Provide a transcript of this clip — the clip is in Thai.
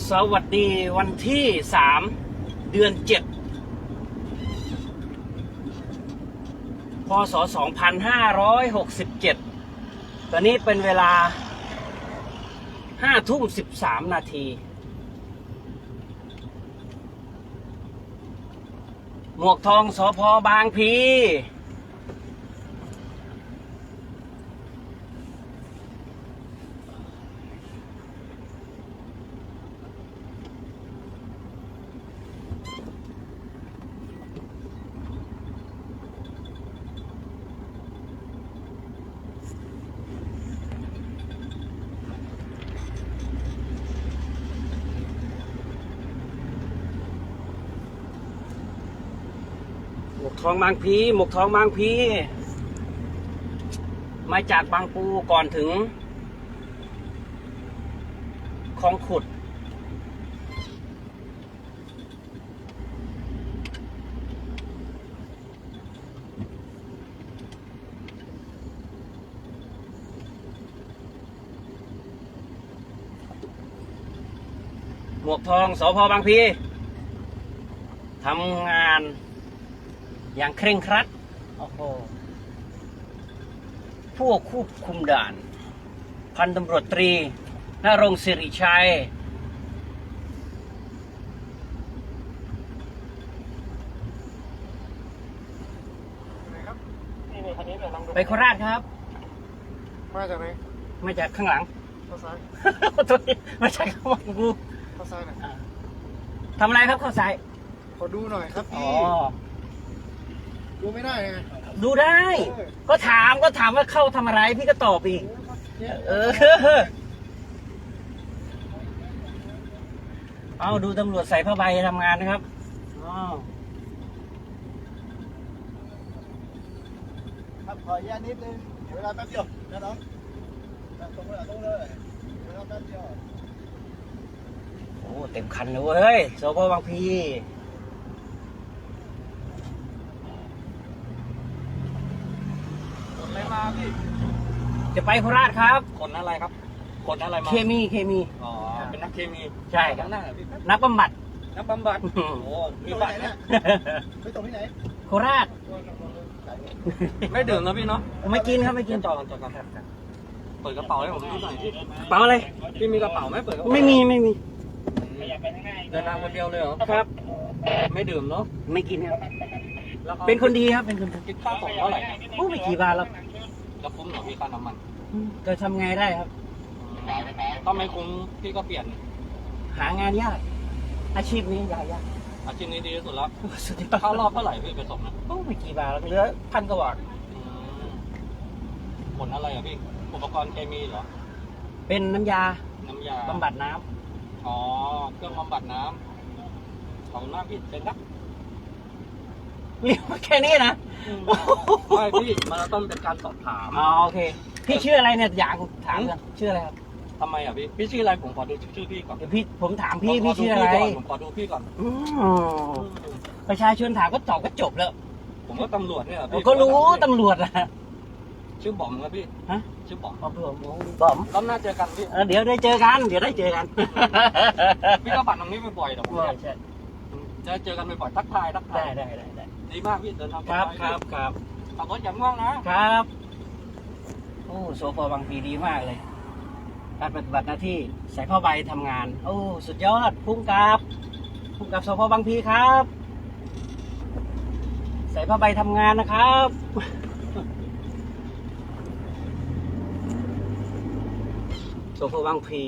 สวัสดีวันที่สามเดือนเจ็ดพศสองพันห้าร้อยหกสิบเจ็ดตอนนี้เป็นเวลาห้าทุ่มสิบสามนาที หมวกทองสอพอบางพี ทองบางพีหมวกทองบางพีมาจากบางปูก่อนถึงคลองขุด หมวกทองสพบางพีทำงาน อย่างเคร่งครัดโอ้โหผู้ควบคุมด่าน พันตำรวจตรีนรงค์สิริชัยไปโคราชครับ มาจากไหนมาจากข้างหลังเข้าซ้ายตัวนี้มาจากข้างหลังกูเข้าซ้ายหน่อยทำอะไรครับข้าวสายขอดูหน่อยครับอ๋อพี่ ดูไม่ได้ไงดูได้ ก็ถามก็ถามว่าเข้าทำอะไรพี่ก็ตอบอีก เออ เอาดูตำรวจใส่ผ้าใบทำงานนะครับอ้าวครับขออนุญาตนิดนึงเดี๋ยวเวลาแป๊บเดียวนะน้องตรงเลยตรงเลยเวลาแป๊บเดียว โอ้เต็มคันเลยเว้ยโซโพบางพี อะไรมาพี่ จะไปโคราชครับ คนอะไรครับ คนอะไรมาเคมีเคมี อ๋อเป็นนักเคมีใช่ครับข้างหน้าพี่นักบำบัด นักบำบัดอืมโอ้มีบัตรนะไปตรงที่ไหนโคราช ไม่ดื่มนะพี่เนาะผมไม่กินครับไม่กินจอดกันจอดกันเปิดกระเป๋าให้ผมดูหน่อยพี่เปล่าอะไรพี่มีกระเป๋าไหมเปิดกระเป๋าไม่มีไม่มีเดินทางคนเดียวเลยเหรอครับ ไม่ดื่มเนาะไม่กินครับแล้วขาเป็นคนดีครับเป็นคนดีคิดค่าส่งเท่าไหร่โอ้ไม่กี่บาทแล้วแล้วคุ้มเหรอพี่ค่าน้ำมันอืมจะทำไงได้ครับ ถ้าไม่คุ้มพี่ก็เปลี่ยน หางานยาก อาชีพนี้ยากยากอาชีพนี้ดีที่สุดแล้วสุดยอดค่ารอบเท่าไหร่พี่ไปส่งนะโอ้ไม่กี่บาทแล้วเหลือพันกว่าบาทอืมผลอะไรอะพี่ อุปกรณ์เคมีเหรอ เป็นน้ำยา น้ำยาบำบัดน้ำอ๋อ เครื่องบำบัดน้ำขอบคุณมากพี่เซ็นครับ เรียกว่าแค่นี้นะไม่พี่มันต้องเป็นการสอบถามอ๋อโอเค พี่ชื่ออะไรเนี่ยอยากถามกันชื่ออะไรครับทำไมอะพี่พี่ชื่ออะไรผมขอดูชื่อพี่ก่อนเดี๋ยวพี่ผมถามพี่ผมขพี่ชื่ออะไรดูก่นผมขอดูพี่ก่อนอืมประชาชนถามก็ตอบก็จบแล้ว ผมก็ตำรวจเนี่ยเหรอผมพี่ก็รู้ตำรวจนะชื่อบอมครับพี่ฮะชื่อบอมบอมบอมบอมรอบหน้าเจอกันพี่เออเดี๋ยวได้เจอกัน เดี๋ยวได้เจอกันพี่ก็ปั่นตรงนี้บ่อยๆเดี๋ยวผมใช่ใช่ จะเจอกันบ่อยๆทักทายทักทาได้ยได้ได้ได้ดีมากพี่เดินทางครับปลอดคภัยรับครับขับรถอย่าง่วงนะครับ โอ้โซฟาบางพีดีมากเลย การปฏิบัติหน้าที่ใส่ผ้าใบทำงาน โอ้ สุดยอดพุ่งกับพุ่งกับโซฟาบางพีครับ ใส่ผ้าใบทำงานนะครับ โซฟาบางพี